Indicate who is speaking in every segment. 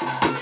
Speaker 1: Thank you.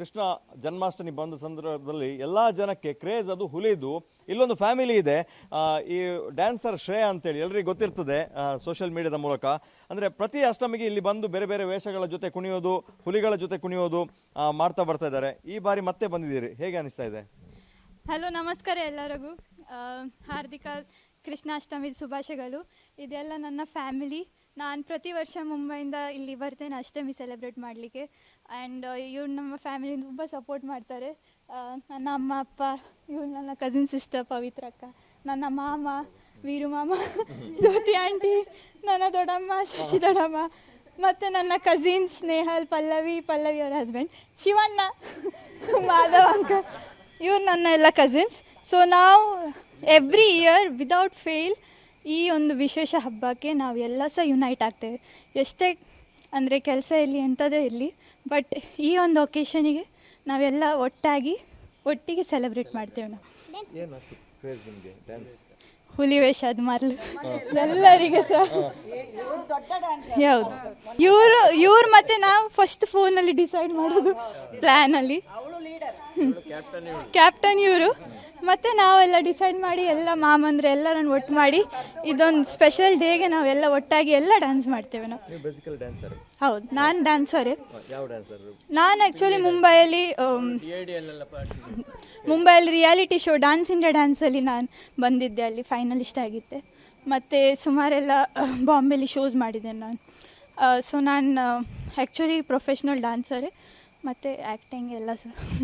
Speaker 1: Krishna Janmashtami ಬಂದ ಸಂದರ್ಭದಲ್ಲಿ ಎಲ್ಲ ಜನಕ್ಕೆ ಕ್ರೇಜ್ ಅದು ಹುಲಿದು, ಇಲ್ಲೊಂದು ಫ್ಯಾಮಿಲಿ ಇದೆ ಈ ಡ್ಯಾನ್ಸರ್ ಶ್ರೇಯ ಅಂತೇಳಿ, ಎಲ್ರಿಗೂ ಗೊತ್ತಿರ್ತದೆ ಸೋಷಿಯಲ್ ಮೀಡಿಯಾದ ಮೂಲಕ. ಅಂದರೆ ಪ್ರತಿ ಅಷ್ಟಮಿಗೆ ಇಲ್ಲಿ ಬಂದು ಬೇರೆ ಬೇರೆ ವೇಷಗಳ ಜೊತೆ ಕುಣಿಯೋದು, ಹುಲಿಗಳ ಜೊತೆ ಕುಣಿಯೋದು ಮಾಡ್ತಾ ಬರ್ತಾ ಇದ್ದಾರೆ. ಈ ಬಾರಿ ಮತ್ತೆ ಬಂದಿದ್ದೀರಿ. ಹೇಗೆ ಅನಿಸ್ತಾ ಇದೆ?
Speaker 2: ಹಲೋ, ನಮಸ್ಕಾರ ಎಲ್ಲರಿಗೂ. ಹಾರ್ದಿಕ ಕೃಷ್ಣಾಷ್ಟಮಿ ಶುಭಾಶಯಗಳು. ಇದೆಲ್ಲ ನನ್ನ ಫ್ಯಾಮಿಲಿ ನಾನು ಪ್ರತಿ ವರ್ಷ ಮುಂಬೈಯಿಂದ ಇಲ್ಲಿ ಬರ್ತೇನೆ ಅಷ್ಟಮಿ ಸೆಲೆಬ್ರೇಟ್ ಮಾಡಲಿಕ್ಕೆ. ಆ್ಯಂಡ್ ಇವ್ರು ನಮ್ಮ ಫ್ಯಾಮಿಲಿ ತುಂಬ ಸಪೋರ್ಟ್ ಮಾಡ್ತಾರೆ. ಅಮ್ಮ ಅಪ್ಪ ಇವ್ರು ನನ್ನ ಕಸಿನ್ ಸಿಸ್ಟರ್ ಪವಿತ್ರ ಅಕ್ಕ ನನ್ನ ಮಾಮ ವೀರು ಮಾಮ ಜ್ಯೋತಿ ಆಂಟಿ ನನ್ನ ದೊಡ್ಡಮ್ಮ ಶಶಿ ದೊಡ್ಡಮ್ಮ ಮತ್ತು ನನ್ನ ಕಸಿನ್ ಸ್ನೇಹಲ್ ಪಲ್ಲವಿ ಪಲ್ಲವಿ ಅವ್ರ ಹಸ್ಬೆಂಡ್ ಶಿವಣ್ಣ ಮಾಧವ್ ಅಂಕಲ್ ಇವ್ರು ನನ್ನ ಎಲ್ಲ ಕಸಿನ್ಸ್ ಸೊ ನಾವು ಎವ್ರಿ ಇಯರ್ ವಿದೌಟ್ ಫೇಲ್ ಈ ಒಂದು ವಿಶೇಷ ಹಬ್ಬಕ್ಕೆ ನಾವು ಎಲ್ಲ ಸಹ ಯುನೈಟ್ ಆಗ್ತೇವೆ. ಎಷ್ಟೇ ಅಂದರೆ ಕೆಲಸ ಇರಲಿ ಎಂಥದೇ ಇರಲಿ ಬಟ್ ಈ ಒಂದು ಒಕೇಶನಿಗೆ ನಾವೆಲ್ಲ ಒಟ್ಟಾಗಿ ಒಟ್ಟಿಗೆ ಸೆಲೆಬ್ರೇಟ್ ಮಾಡ್ತೇವೆ ನಾವು. ಹುಲಿ ವೇಷ ಅದು ಮರಳು ಎಲ್ಲರಿಗೆ ಸಹ. ಯಾವುದು ಇವರು ಇವ್ರು ಮತ್ತೆ ನಾವು ಫಸ್ಟ್ ಫೋನಲ್ಲಿ ಡಿಸೈಡ್ ಮಾಡೋದು ಪ್ಲ್ಯಾನಲ್ಲಿ ಕ್ಯಾಪ್ಟನ್ ಇವರು. ಮತ್ತೆ ನಾವೆಲ್ಲ ಡಿಸೈಡ್ ಮಾಡಿ ಎಲ್ಲ ಮಾಮಂದ್ರೆ ಎಲ್ಲರನ್ನು ಒಟ್ಟು ಮಾಡಿ ಇದೊಂದು ಸ್ಪೆಷಲ್ ಡೇಗೆ ನಾವೆಲ್ಲ ಒಟ್ಟಾಗಿ ಎಲ್ಲ ಡ್ಯಾನ್ಸ್ ಮಾಡ್ತೇವೆ ನಾವು. ಹೌದು ನಾನು ಡ್ಯಾನ್ಸರೇ ನಾನು ಆ್ಯಕ್ಚುಲಿ ಮುಂಬೈಯಲ್ಲಿ ಆಮ್, ಮುಂಬೈಯಲ್ಲಿ reality show dance India dance ನಾನು ಬಂದಿದ್ದೆ ಅಲ್ಲಿ ಫೈನಲಿಸ್ಟ್ ಆಗಿದ್ದೆ. ಮತ್ತು ಸುಮಾರೆಲ್ಲ ಬಾಂಬೆಲಿ ಶೋಸ್ ಮಾಡಿದ್ದೆ ನಾನು. ಸೊ ನಾನು ಆ್ಯಕ್ಚುಲಿ ಪ್ರೊಫೆಷ್ನಲ್ ಡ್ಯಾನ್ಸರೇ ಮತ್ತು ಆ್ಯಕ್ಟಿಂಗ್ ಎಲ್ಲ ಸಹ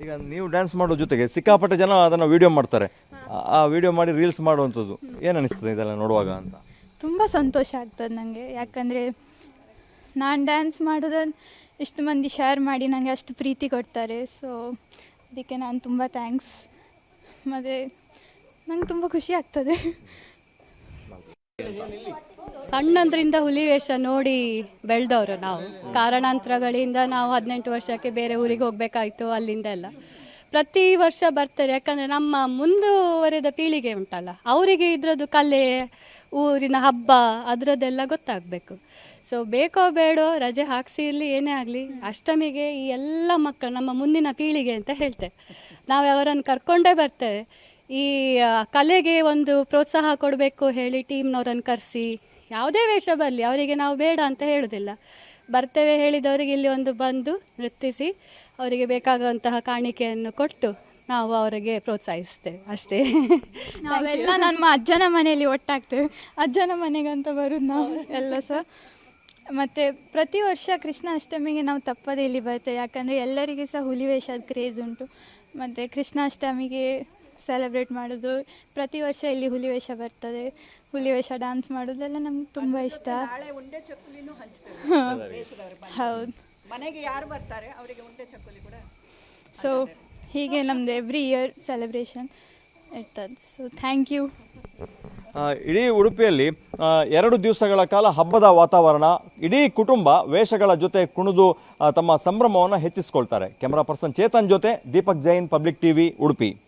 Speaker 1: ಈಗ ನೀವು ಡ್ಯಾನ್ಸ್ ಮಾಡೋ ಜೊತೆಗೆ ಸಿಕ್ಕಾಪಟ್ಟೆ ಜನ ಅದನ್ನ ವಿಡಿಯೋ ಮಾಡ್ತಾರೆ. ಆ- ಆ ವಿಡಿಯೋ ಮಾಡಿ ರೀಲ್ಸ್ ಮಾಡುವಂಥದ್ದು ಏನು ಅನಿಸ್ತದೆ ಇದೆಲ್ಲ ನೋಡುವಾಗ ಅಂತ?
Speaker 2: ತುಂಬ ಸಂತೋಷ ಆಗ್ತದೆ ನನಗೆ ಯಾಕಂದರೆ ನಾನು ಡ್ಯಾನ್ಸ್ ಮಾಡೋದನ್ನು ಇಷ್ಟು ಮಂದಿ ಶೇರ್ ಮಾಡಿ ನನಗೆ ಅಷ್ಟು ಪ್ರೀತಿ ಕೊಡ್ತಾರೆ. ಸೊ ಅದಕ್ಕೆ ನಾನು ತುಂಬ ಥ್ಯಾಂಕ್ಸ್ ಮತ್ತು ನಂಗೆ ತುಂಬ ಖುಷಿ ಆಗ್ತದೆ.
Speaker 3: ಸಣ್ಣದ್ರಿಂದ ಹುಲಿ ವೇಷ ನೋಡಿ ಬೆಳೆದವರು ನಾವು. ಕಾರಣಾಂತರಗಳಿಂದ ನಾವು ಹದಿನೆಂಟು ವರ್ಷಕ್ಕೆ ಬೇರೆ ಊರಿಗೆ ಹೋಗ್ಬೇಕಾಯ್ತು ಅಲ್ಲಿಂದ ಎಲ್ಲ. ಪ್ರತಿ ವರ್ಷ ಬರ್ತಾರೆ, ಯಾಕಂದ್ರೆ ನಮ್ಮ ಮುಂದುವರೆದ ಪೀಳಿಗೆ ಉಂಟಲ್ಲ, ಅವರಿಗೆ ಇದ್ರದ್ದು ಕಲೆ, ಊರಿನ ಹಬ್ಬ, ಅದರದ್ದೆಲ್ಲ ಗೊತ್ತಾಗಬೇಕು. ಸೊ ಬೇಕೋ ಬೇಡೋ ರಜೆ ಹಾಕ್ಸಿ ಇರಲಿ, ಏನೇ ಆಗಲಿ, ಅಷ್ಟಮಿಗೆ ಈ ಎಲ್ಲ ಮಕ್ಕಳು ನಮ್ಮ ಮುಂದಿನ ಪೀಳಿಗೆ ಅಂತ ಹೇಳ್ತೇವೆ ನಾವು ಅವರನ್ನು ಕರ್ಕೊಂಡೇ ಬರ್ತೇವೆ ಈ ಕಲೆಗೆ ಒಂದು ಪ್ರೋತ್ಸಾಹ ಕೊಡಬೇಕು ಹೇಳಿ ಟೀಮ್ನವ್ರನ್ನು ಕರೆಸಿ, ಯಾವುದೇ ವೇಷ ಬರಲಿ, ಅವರಿಗೆ ನಾವು ಬೇಡ ಅಂತ ಹೇಳೋದಿಲ್ಲ. ಬರ್ತೇವೆ ಹೇಳಿದವರಿಗೆ ಇಲ್ಲಿ ಒಂದು ಬಂದು ನೃತ್ತಿಸಿ, ಅವರಿಗೆ ಬೇಕಾಗುವಂತಹ ಕಾಣಿಕೆಯನ್ನು ಕೊಟ್ಟು ನಾವು ಅವರಿಗೆ ಪ್ರೋತ್ಸಾಹಿಸ್ತೇವೆ. ಅಷ್ಟೇ.
Speaker 2: ನಾವೆಲ್ಲ ನಮ್ಮ ಅಜ್ಜನ ಮನೆಯಲ್ಲಿ ಒಟ್ಟಾಗ್ತೇವೆ. ಅಜ್ಜನ ಮನೆಗಂತ ಬರೋದು ನಾವು. ಎಲ್ಲ ಸಹ ಮತ್ತು ಪ್ರತಿ ವರ್ಷ ಕೃಷ್ಣ ಅಷ್ಟಮಿಗೆ ನಾವು ತಪ್ಪದೇ ಇಲ್ಲಿ ಬರ್ತೇವೆ. ಯಾಕಂದರೆ ಎಲ್ಲರಿಗೆ ಸಹ ಹುಲಿ ವೇಷದ ಕ್ರೇಜ್ ಉಂಟು. ಮತ್ತು ಕೃಷ್ಣಾಷ್ಟಮಿಗೆ ಸೆಲೆಬ್ರೇಟ್ ಮಾಡೋದು. ಪ್ರತಿ ವರ್ಷ ಇಲ್ಲಿ ಹುಲಿ ವೇಷ ಬರ್ತದೆ. ಹುಲಿ ವೇಷ ಡ್ಯಾನ್ಸ್ ಮಾಡೋದೆಲ್ಲ ನಮ್ಗೆ ತುಂಬ ಇಷ್ಟ.
Speaker 4: ನಾಳೆ ಉಂಡೆ ಚಕ್ಕುಲಿನೂ ಹಂಚ್ತೇವೆ. ದೇಶದವ್ರ
Speaker 2: ಹೌದು.
Speaker 4: ಮನೆಗೆ ಯಾರು ಬರ್ತಾರೆ? ಅವರಿಗೆ ಉಂಡೆ ಚಕ್ಕುಲಿ ಕೂಡ
Speaker 2: ಸೊ ಹೀಗೆ ನಮ್ದು ಎವ್ರಿ ಇಯರ್ ಸೆಲೆಬ್ರೇಷನ್ ಇರ್ತದೆ. ಸೊ ಥ್ಯಾಂಕ್ ಯು
Speaker 1: ಇಡೀ ಉಡುಪಿಯಲ್ಲಿ ಎರಡು ದಿವಸಗಳ ಕಾಲ ಹಬ್ಬದ ವಾತಾವರಣ ಇಡೀ ಕುಟುಂಬ ವೇಷಗಳ ಜೊತೆ ಕುಣಿದು ತಮ್ಮ ಸಂಭ್ರಮವನ್ನು ಹೆಚ್ಚಿಸಿಕೊಳ್ತಾರೆ. ಕ್ಯಾಮರಾ ಪರ್ಸನ್ ಚೇತನ್ ಜೊತೆ ದೀಪಕ್ ಜೈನ್ ಪಬ್ಲಿಕ್ ಟಿವಿ ಉಡುಪಿ.